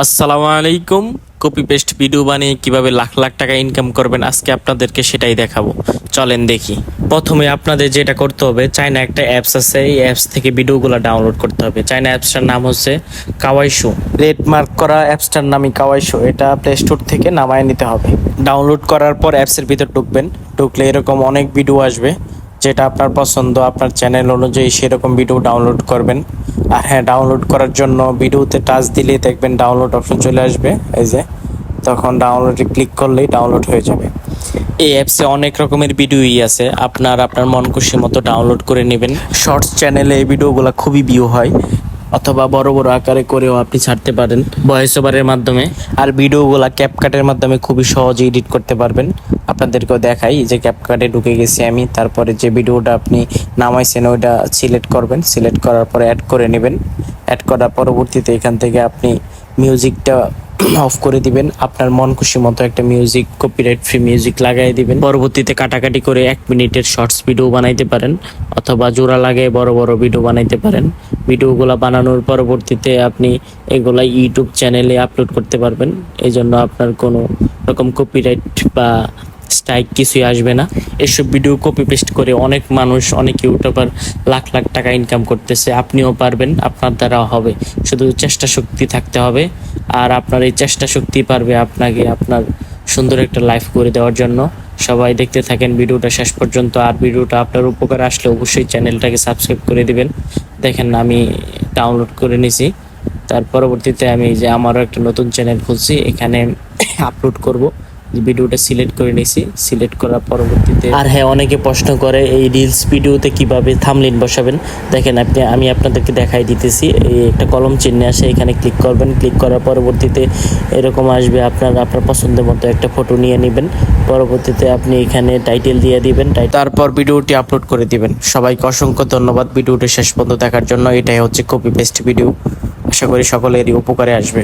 আসসালামু আলাইকুম। Copy paste video বানিয়ে কীভাবে লাখ লাখ টাকা ইনকাম করবেন আজকে আপনাদেরকে সেটাই দেখাবো। চলেন দেখি। প্রথমে আপনাদের যেটা করতে হবে চাইনা একটা অ্যাপস আছে, এই অ্যাপস থেকে ভিডিওগুলো ডাউনলোড করতে হবে। চাইনা অ্যাপসটার নাম হচ্ছে কাওয়াইশো। রেড মার্ক করা অ্যাপসটার নামই কাওয়াইশো। এটা প্লে স্টোর থেকে নামায় নিতে হবে। ডাউনলোড করার পর অ্যাপসের ভিতর ঢুকবেন। ঢুকলে এরকম অনেক ভিডিও আসবে। যেটা আপনার পছন্দ, আপনার চ্যানেল অনুযায়ী সেরকম ভিডিও ডাউনলোড করবেন। আর হ্যাঁ ডাউনলোড করার জন্য ভিডিওতে টাচ দিলেই দেখবেন ডাউনলোড অপশন চলে আসবে। এই যে, তখন ডাউনলোডে ক্লিক করলেই ডাউনলোড হয়ে যাবে। এই অ্যাপসে অনেক রকমের ভিডিওই আছে। আপনার আপনার মন খুশি মতো ডাউনলোড করে নেবেন। শর্টস চ্যানেলে এই ভিডিওগুলো খুবই ভিউ হয়। অথবা বড় বড় আকারে করেও আপনি ছাড়তে পারেন। ভয়েস ওভারের মাধ্যমে আর ভিডিওগুলো ক্যাপকাটের মাধ্যমে খুবই সহজে এডিট করতে পারবেন। আপনাদেরকেও দেখাই যে ক্যাপকাটে ঢুকে গেছি আমি, তারপরে যে ভিডিওটা আপনি নামাইছেন ওইটা সিলেক্ট করবেন। সিলেক্ট করার পরে অ্যাড করে নেবেন। অ্যাড করার পরবর্তীতে এখান থেকে আপনি মিউজিকটা অফ করে দিবেন। আপনার মন খুশি মতো একটা মিউজিক কপিরাইট ফ্রি মিউজিক লাগাই দিবেন। পরবর্তীতে কাটাকাটি করে এক মিনিটের শর্টস ভিডিও বানাইতে পারেন অথবা জোড়া লাগিয়ে বড় বড় ভিডিও বানাইতে পারেন। ভিডিওগুলো বানানোর পরবর্তীতে আপনি এগুলা ইউটিউব চ্যানেলে আপলোড করতে পারবেন। এই জন্য আপনার কোনো রকম কপিরাইট বা স্ট্রাইক কিছুই আসবে না। এসব ভিডিও কপি পেস্ট করে অনেক মানুষ, অনেক ইউটিউবার লাখ লাখ টাকা ইনকাম করতেছে। আপনিও পারবেন, আপনার দ্বারা হবে। শুধু চেষ্টা শক্তি থাকতে হবে। আর আপনার এই চেষ্টা শক্তি পারবে আপনাকে আপনার সুন্দর একটা লাইফ করে দেওয়ার জন্য। সবাই দেখতে থাকেন ভিডিওটা শেষ পর্যন্ত। আর ভিডিওটা আপনার উপকার আসলে অবশ্যই চ্যানেলটাকে সাবস্ক্রাইব করে দিবেন। দেখেন আমি ডাউনলোড করে নিছি। তার পরবর্তীতে আমি যে আমারও একটা নতুন চ্যানেল খুলছি, এখানে আপলোড করব। ভিডিওটা সিলেক্ট করে নিছি সিলেক্ট করার পরবর্তীতে আর হ্যাঁ অনেকে প্রশ্ন করে এই রিলস ভিডিওতে কীভাবে থামলিন বসাবেন? দেখেন আপনি আমি আপনাদেরকে দেখাই দিতেছি। এই একটা কলম চিহ্নে আসে এখানে ক্লিক করবেন। ক্লিক করার পরবর্তীতে এরকম আসবে আপনার আপনার পছন্দের মতো একটা ফটো নিয়ে নেবেন। পরবর্তীতে আপনি এখানে টাইটেল দিয়ে দিবেন তারপর ভিডিওটি আপলোড করে দিবেন। সবাইকে অসংখ্য ধন্যবাদ। ভিডিওটি শেষ পর্যন্ত দেখার জন্য। এটাই হচ্ছে কপি পেস্ট ভিডিও আশা করি সকলেরই উপকারে আসবে।